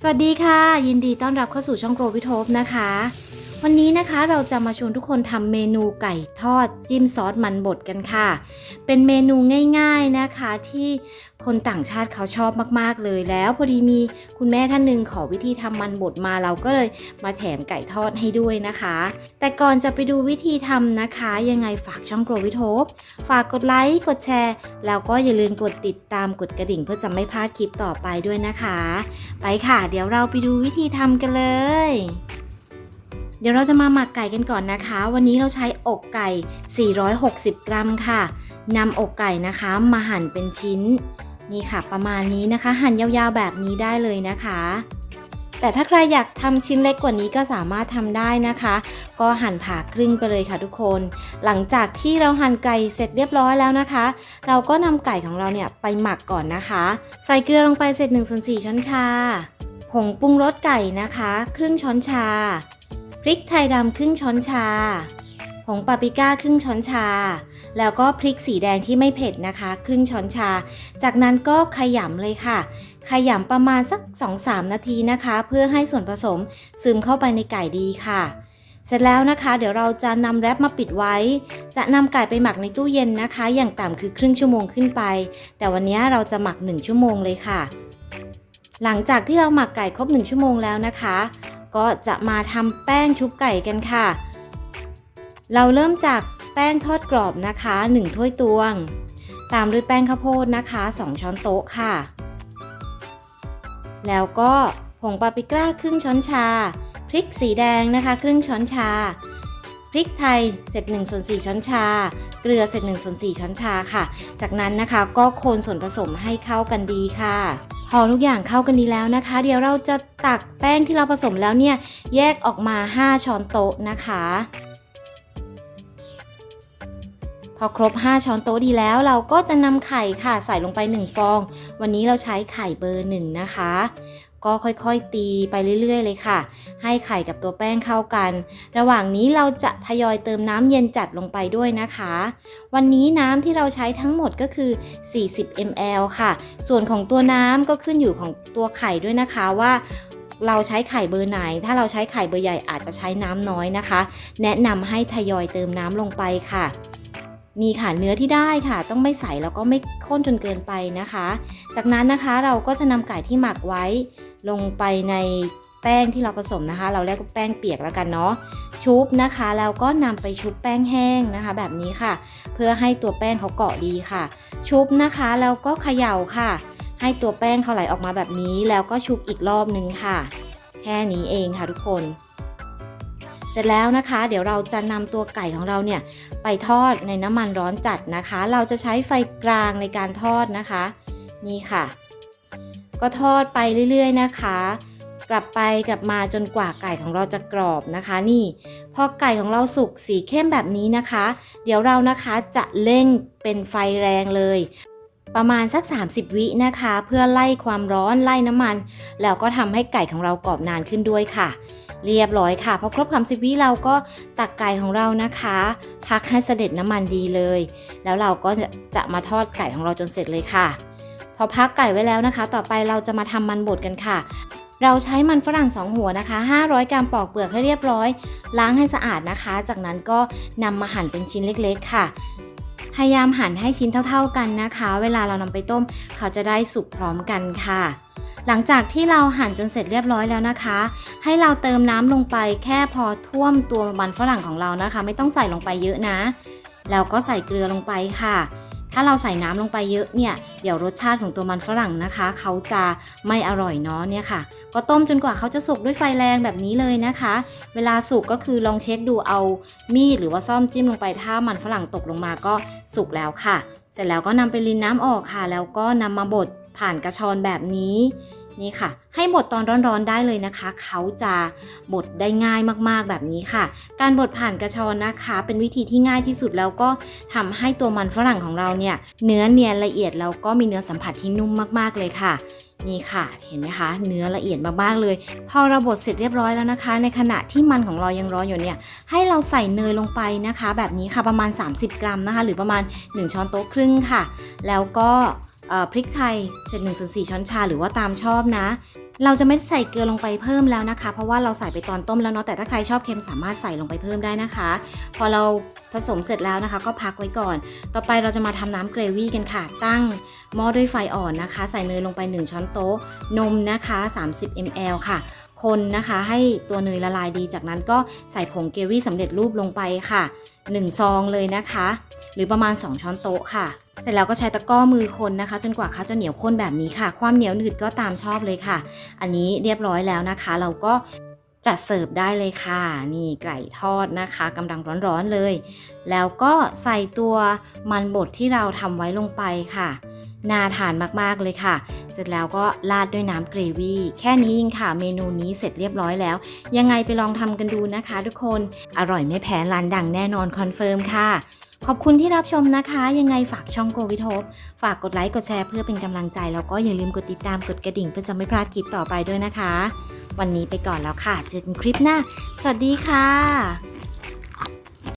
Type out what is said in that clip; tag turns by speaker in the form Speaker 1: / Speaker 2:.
Speaker 1: สวัสดีค่ะ ยินดีต้อนรับเข้าสู่ช่องโกรวิทบนะคะ วันนี้นะคะเราจะมาชวนทุกคนทำเมนูไก่ทอดจิ้มซอสมันบดกันค่ะ เป็นเมนูง่ายๆนะคะที่คนต่างชาติเขาชอบมากๆเลยแล้วพอดีมีคุณแม่ท่านหนึ่งขอวิธีทำมันบดมาเราก็เลยมาแถมไก่ทอดให้ด้วยนะคะ แต่ก่อนจะไปดูวิธีทำนะคะ ยังไงฝากช่องโกรวิทบฝากกดไลค์กดแชร์ แล้วก็อย่าลืมกดติดตามกดกระดิ่งเพื่อจะไม่พลาดคลิปต่อไปด้วยนะคะ ไปค่ะ เดี๋ยวเราไปดูวิธีทำกันเลย เดี๋ยวเราจะมาหมักไก่กันก่อนนะคะ วันนี้เราใช้อกไก่ 460 กรัมค่ะนำอกไก่นะคะมาหั่นเป็นชิ้น นี่ค่ะ ประมาณนี้นะคะ หั่นยาวๆแบบนี้ได้เลยนะคะ แต่ถ้าใครอยากทำชิ้นเล็กกว่านี้ก็สามารถทำได้นะคะ ก็หั่นผ่าครึ่งไปเลยค่ะทุกคน หลังจากที่เราหั่นไก่เสร็จเรียบร้อยแล้วนะคะ เราก็นำไก่ของเราเนี่ยไปหมักก่อนนะคะ ใส่เกลือลงไปเสร็จ1ส่วน4ช้อนชาผงปรุงรสไก่นะคะ ครึ่งช้อนชา พริกไทยดำครึ่งช้อนชา ผงปาปริก้าครึ่งช้อนชา แล้วก็พริกสีแดงที่ไม่เผ็ดนะคะ ครึ่งช้อนชา จากนั้นก็ขยำเลยค่ะ ขยำประมาณสัก 2-3 นาทีนะคะ เพื่อให้ส่วนผสมซึมเข้าไปในไก่ดีค่ะเสร็จแล้วนะคะ เดี๋ยวเราจะนำแรปมาปิดไว้ จะนำไก่ไปหมักในตู้เย็นนะคะ อย่างต่ำคือครึ่งชั่วโมงขึ้นไป แต่วันนี้เราจะหมัก 1 ชั่วโมงเลยค่ะ หลังจากที่เราหมักไก่ครบ 1 ชั่วโมงแล้วนะคะ ก็จะมาทำแป้งชุบไก่กันค่ะ เราเริ่มจากแป้งทอดกรอบนะคะ 1 ถ้วยตวง ตามด้วยแป้งข้าวโพดนะคะ 2 ช้อนโต๊ะค่ะ แล้วก็ผงปาปริก้าครึ่งช้อนชา พริกสีแดงนะคะ ครึ่งช้อนชา พริกไทยเศษ1ส่วน4ช้อนชา เกลือเศษ1ส่วน4ช้อนชาค่ะ จากนั้นนะคะก็คนส่วนผสมให้เข้ากันดีค่ะพอทุกอย่างเข้ากันดีแล้วนะคะ เดี๋ยวเราจะตักแป้งที่เราผสมแล้วเนี่ย แยกออกมา 5 ช้อนโต๊ะนะคะ พอครบ 5 ช้อนโต๊ะดีแล้วเราก็จะนำไข่ค่ะใส่ลงไป 1 ฟอง วันนี้เราใช้ไข่เบอร์1นะคะ ก็ค่อยๆตีไปเรื่อย ๆ เลยค่ะ ให้ไข่กับตัวแป้งเข้ากัน ระหว่างนี้เราจะทยอยเติมน้ำเย็นจัดลงไปด้วยนะคะ วันนี้น้ำที่เราใช้ทั้งหมดก็คือ 40 ml ค่ะ ส่วนของตัวน้ำก็ขึ้นอยู่ของตัวไข่ด้วยนะคะว่าเราใช้ไข่เบอร์ไหน ถ้าเราใช้ไข่เบอร์ใหญ่อาจจะใช้น้ำน้อยนะคะ แนะนำให้ทยอยเติมน้ำลงไปค่ะนี่ค่ะเนื้อที่ได้ค่ะ ต้องไม่ใสแล้วก็ไม่ข้นจนเกินไปนะคะ จากนั้นนะคะเราก็จะนำไก่ที่หมักไว้ลงไปใน แป้งที่เราผสมนะคะ เราเรียกแป้งเปียกแล้วกันเนาะชุบนะคะแล้วก็นำไปชุบแป้งแห้งนะคะ แบบนี้ค่ะ เพื่อให้ตัวแป้งเขาเกาะดีค่ะ ชุบนะคะแล้วก็เขย่าค่ะ ให้ตัวแป้งเขาไหลออกมาแบบนี้แล้วก็ชุบอีกรอบนึงค่ะ แค่นี้เองค่ะทุกคน เสร็จแล้วนะคะ เดี๋ยวเราจะนำตัวไก่ของเราเนี่ยไปทอดในน้ำมันร้อนจัดนะคะ เราจะใช้ไฟกลางในการทอดนะคะ นี่ค่ะ ก็ทอดไปเรื่อย ๆ นะคะ กลับไปกลับมาจนกว่าไก่ของเราจะกรอบนะคะ นี่ พอไก่ของเราสุกสีเข้มแบบนี้นะคะ เดี๋ยวเรานะคะจะเร่งเป็นไฟแรงเลย ประมาณสัก 30 วินะคะ เพื่อไล่ความร้อนไล่น้ำมัน แล้วก็ทำให้ไก่ของเรากรอบนานขึ้นด้วยค่ะเรียบร้อยค่ะพอครบ30วิเราก็ตักไก่ของเรานะคะ พักให้เสด็จน้ำมันดีเลย แล้วเราก็จะจะมาทอดไก่ของเราจนเสร็จเลยค่ะ พอพักไก่ไว้แล้วนะคะ ต่อไปเราจะมาทำมันบดกันค่ะ เราใช้มันฝรั่ง 2 หัวนะคะ 500 กรัมปอกเปลือกให้เรียบร้อย ล้างให้สะอาดนะคะ จากนั้นก็นำมาหั่นเป็นชิ้นเล็ก ๆ ค่ะ พยายามหั่นให้ชิ้นเท่า ๆกันนะคะ เวลาเรานำไปต้ม เขาจะได้สุกพร้อมกันค่ะ หลังจากที่เราหั่นจนเสร็จเรียบร้อยแล้วนะคะ ให้เราเติมน้ำลงไปแค่พอท่วมตัวมันฝรั่งของเรานะคะ ไม่ต้องใส่ลงไปเยอะนะ แล้วก็ใส่เกลือลงไปค่ะ ถ้าเราใส่น้ำลงไปเยอะเนี่ยเดี๋ยวรสชาติของตัวมันฝรั่งนะคะ เขาจะไม่อร่อยเนาะเนี่ยค่ะ ก็ต้มจนกว่าเขาจะสุกด้วยไฟแรงแบบนี้เลยนะคะ เวลาสุกก็คือลองเช็คดูเอามีดหรือว่าซ่อมจิ้มลงไปถ้ามันฝรั่งตกลงมาก็สุกแล้วค่ะ เสร็จแล้วก็นำไปรินน้ำออกค่ะ แล้วก็นำมาบดผ่านกระชอนแบบนี้ นี่ค่ะ ให้บดตอนร้อนๆได้เลยนะคะ เขาจะบดได้ง่ายมากๆแบบนี้ค่ะ การบดผ่านกระชอนนะคะ เป็นวิธีที่ง่ายที่สุดแล้วก็ทำให้ตัวมันฝรั่งของเราเนี่ยเนื้อเนียนละเอียดแล้วก็มีเนื้อสัมผัสที่นุ่มมากๆเลยค่ะนี่ค่ะเห็นไหมคะ เนื้อละเอียดมากๆเลย พอเราบดเสร็จเรียบร้อยแล้วนะคะ ในขณะที่มันของเรายังร้อนอยู่เนี่ยให้เราใส่เนยลงไปนะคะ แบบนี้ค่ะประมาณ 30 กรัมนะคะ หรือประมาณ 1 ช้อนโต๊ะครึ่งค่ะ แล้วก็ พริกไทยเฉดหนึ่งส่วนสี่ช้อนชาหรือว่าตามชอบนะ เราจะไม่ใส่เกลือลงไปเพิ่มแล้วนะคะ เพราะว่าเราใส่ไปตอนต้มแล้วเนาะแต่ถ้าใครชอบเค็มสามารถใส่ลงไปเพิ่มได้นะคะ พอเราผสมเสร็จแล้วนะคะ ก็พักไว้ก่อน ต่อไปเราจะมาทำน้ำเกรวี่กันค่ะตั้งหม้อด้วยไฟอ่อนนะคะ ใส่เนยลงไป 1 ช้อนโต๊ะ นมนะคะ 30 ml ค่ะ คนนะคะ ให้ตัวเนยละลายดี จากนั้นก็ใส่ผงเกรวี่สำเร็จรูปลงไปค่ะ1ซองเลยนะคะ หรือประมาณ 2 ช้อนโต๊ะค่ะ เสร็จแล้วก็ใช้ตะกร้อมือคนนะคะ จนกว่าเขาจะเหนียวข้นแบบนี้ค่ะ ความเหนียวหนืดก็ตามชอบเลยค่ะ อันนี้เรียบร้อยแล้วนะคะ เราก็จัดเสิร์ฟได้เลยค่ะ นี่ไก่ทอดนะคะกำลังร้อนๆเลย แล้วก็ใส่ตัวมันบดที่เราทำไว้ลงไปค่ะ น่าทานมากๆเลยค่ะ เสร็จแล้วก็ราดด้วยน้ำเกรวี่แค่นี้เองค่ะ เมนูนี้เสร็จเรียบร้อยแล้ว ยังไงไปลองทำกันดูนะคะทุกคน อร่อยไม่แพ้ร้านดังแน่นอนคอนเฟิร์มค่ะ ขอบคุณที่รับชมนะคะ ยังไงฝากช่องโกวิทบฝากกดไลค์กดแชร์เพื่อเป็นกำลังใจ แล้วก็อย่าลืมกดติดตามกดกระดิ่งเพื่อจะไม่พลาดคลิปต่อไปด้วยนะคะ วันนี้ไปก่อนแล้วค่ะ เจอกันคลิปหน้า สวัสดีค่ะ